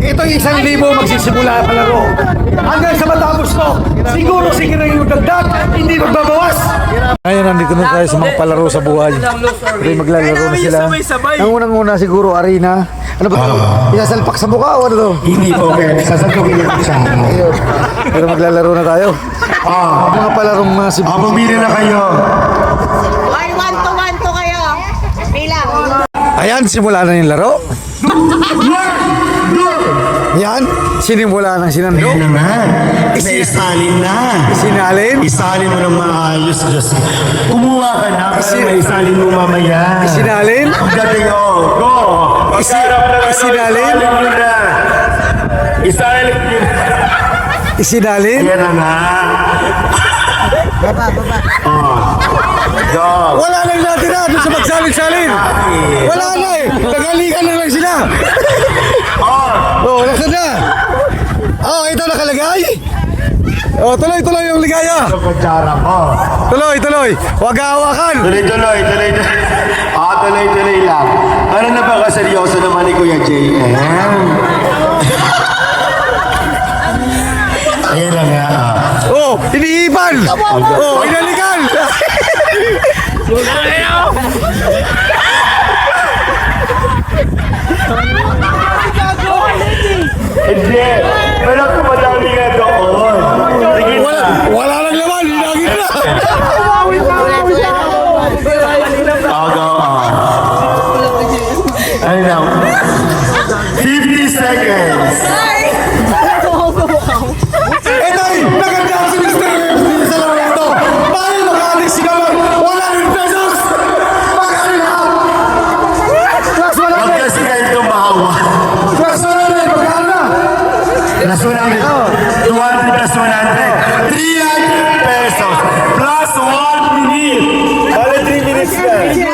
ito'y isang libo magsisimula ang laro. Hanggang sa matapos to, siguro sige na yung dagdag, hindi magbabawas. Ngayon, nandito na tayo sa mga palaro sa buhay. Pero maglalaro na sila. Ang unang-una siguro, arena. Ano ba ito? Isasalpak sa mukha o ano to? Hindi po, kaya sasagutin ko siya. Ayun. Pero maglalaro na tayo. Ah, Mga palarong mga sib- ah, pumili na kayo. Ay, one to one to kayo. Bilang. Ayan, simula na yung laro. Sinimula ng sinando. Ayun na nga. May isalin na. Sinalin. Isalin mo ng maayos, Diyos. Kumuha ka na, pero Isi- may isalin mo mamaya. Sinalin. Pagdating, oh, go! Pagkarap na lang, Isinalin. Isalin mo na. Isalin mo na. Isinalin. Yan na nga. Baba, baba. Oh. Go. Wala nang natira doon sa magsalin-salin. Wala na eh. Nagalikan na lang sila. Oh. Oh, nasaan na? Oh, ito nakalagay. Oh, tuloy, tuloy yung ligaya. Ito kutsara ko. Tuloy, tuloy. Huwag hawakan. Tuloy-tuloy, tuloy-tuloy. Ah, tuloy-tuloy lang. Ano na ba kaseryoso naman ni Kuya JM? Oh, iniipan. Oh, inalikan. Hindi. last one minute. Only three minutes left.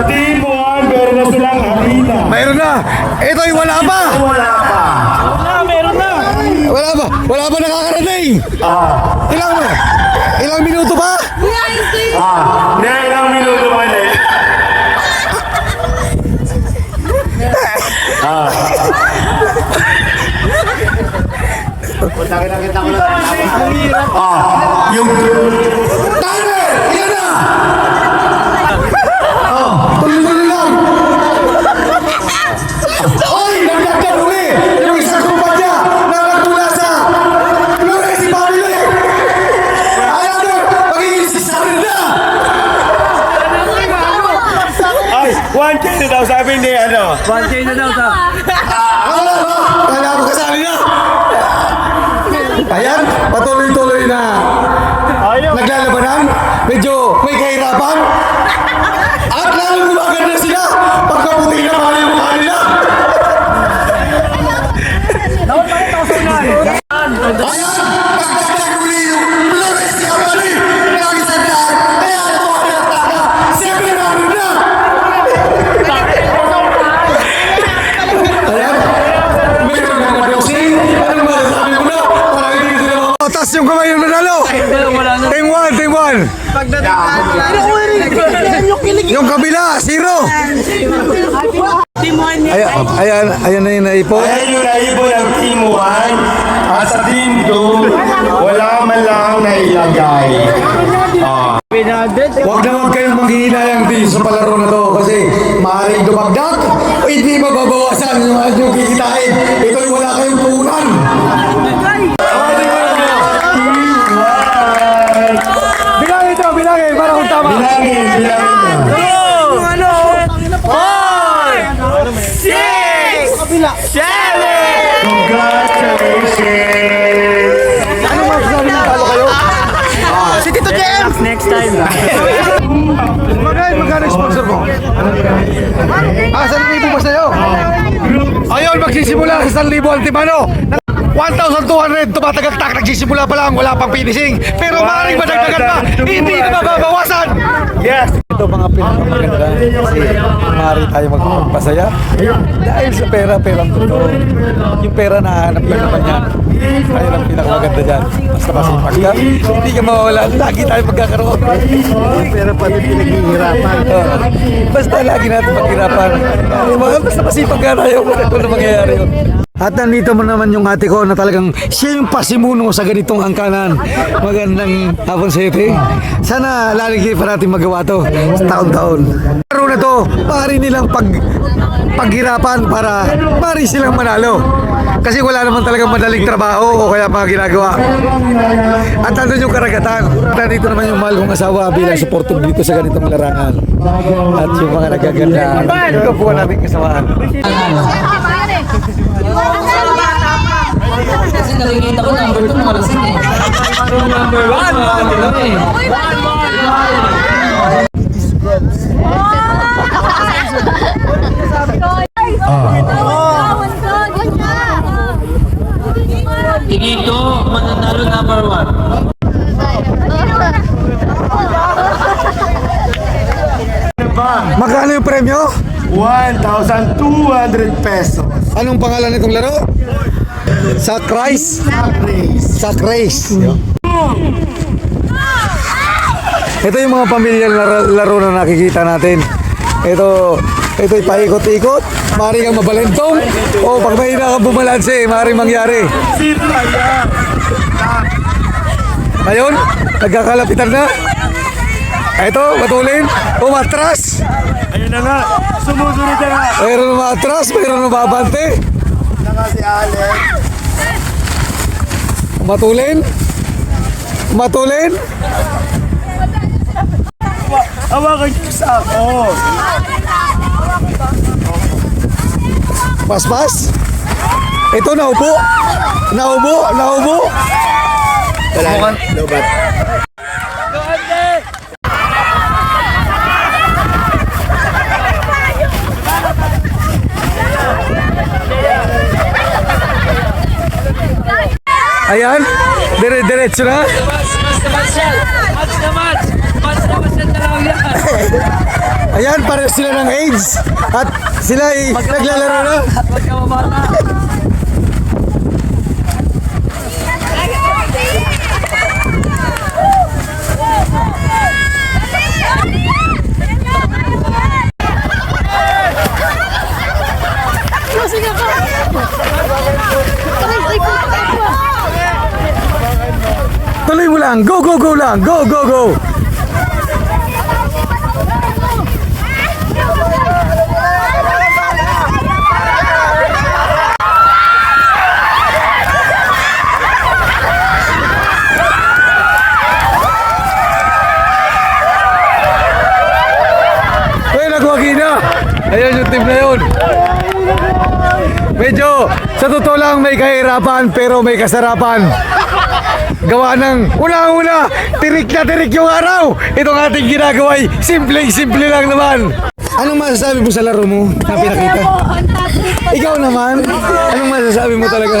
Sa team 1, meron na silang harina. Mayroon na. Ito'y wala pa. Wala pa. Wala pa. Wala pa nakakarating. Ah, Ilang Ilang minuto pa? ah, na ilang minuto pa na eh. Ah, yung Timer! Yan na! Sabi ni ano. Ako na ba? Kala ko kasali na! Ayan, patuloy-tuloy na. Ayaw. Naglalabanan, medyo may kahirapan. At lalong gumaganda sila pagkaputi na mga yung mukha nila. Oh, taas yung kamay yung nanalo. Team 1, team 1. Yung kabila, zero. Ayan, ayan, ayan na yung naipon. Ayan yung naibo ng Team 1 at sa Team 2, wala man lang nailagay. Huwag na huwag kayong manghihinayang din sa palaro na to kasi maaaring dumagdag o hindi mababawasan yung inyong kikitain. Bilangin, bilangin na. Congratulations! Ano masasabi ng talo kayo? Si Tito next time. Magkano magkano sponsor mo? Ah, 1,000 ba sa'yo? Ayun, magsisimula sa 1,000 Antimano. 1,200 tumatagagtak, nagsisimula pa lang, wala pang finishing. Pero maaaring madagdagan pa, hindi na mababawasan. Yes! Ito mga pinakamaganda kasi maaari tayo magpasaya dahil sa pera, pera ang totoo. Yung pera na hanap lang naman yan. Ayun ang pinakamaganda dyan. Basta masipag ka, hindi ka mawawala. Lagi tayo magkakaroon. Pero pati pinaghihirapan. Oo. basta lagi natin maghirapan. Basta masipag ka tayo kung ano mangyayari yun. At nandito mo naman yung ate ko na talagang siya yung pasimuno sa ganitong angkanan. Magandang hapon sa iyo. Sana lalagi pa natin magawa to sa taon-taon. Laro na to, pari nilang pag paghirapan para pari silang manalo. Kasi wala naman talagang madaling trabaho o kaya mga ginagawa. At nandun yung karagatan. Nandito naman yung mahal kong asawa bilang supportive dito sa ganitong larangan. At yung mga nagaganda. Ito po natin kasamaan. Kasi nakikita ko number 2 malasing eh. Number 1, eh. Tingin ko, mananalo number 1. Magkano yung premyo? 1,200 pesos. Anong pangalan nitong laro? Sack Rice? Sack Race. Ito yung mga pamilyang laro, laro na nakikita natin. Ito, ito yung paikot-ikot. Mari kang mabalentong. O pag may ka bumalanse, mari mangyari. Ayun, nagkakalapitan na. Ito, matulin. Umatras. Ayun na nga, sumusunod na nga. Mayroon umatras, mayroon nababante. Naka si Alex. Matulin. Matulin. Hawakan niyo sa ako. Paspas. Ito naupo. Naubo, naubo. Wala. Lobat. Ayan. Dire-diretso na. Mas, mas na match yan. Match na match. Match na match ang dalawa yan. Ayan, pares sila ng AIDS. At sila ay naglalaro na. Magkamabata. Tuloy mo lang. Go, go, go lang. Go, go, go. Ayan yung team na yun. Medyo, sa totoo lang may kahirapan pero may kasarapan. Gawa ng unang-una, tirik na tirik yung araw. Itong ating ginagawa ay simple-simple lang naman. Anong masasabi mo sa laro mo na pinakita? Ikaw naman, anong masasabi mo talaga?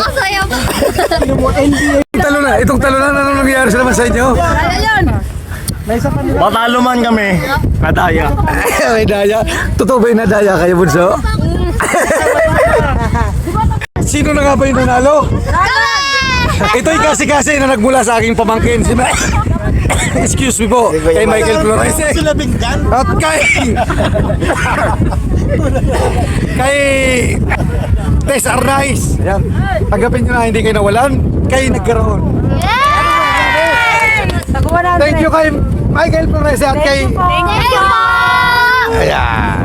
Talo na, itong talo na, anong nangyayari sa naman sa inyo? Matalo man kami. Nadaya. may daya. Totoo ba yung nadaya kayo, Bunso? Sino na nga ba yung nanalo? Ito'y kasi-kasi na nagmula sa aking pamangkin. Si Ma- Excuse me po, kay Michael Flores. Sila. At kay... kay... Tess Arnaiz. Ayan. Tanggapin nyo na hindi kayo nawalan. Kayo nagkaroon. Thank you kay Michael Flores at kay... Thank you po. Ayan.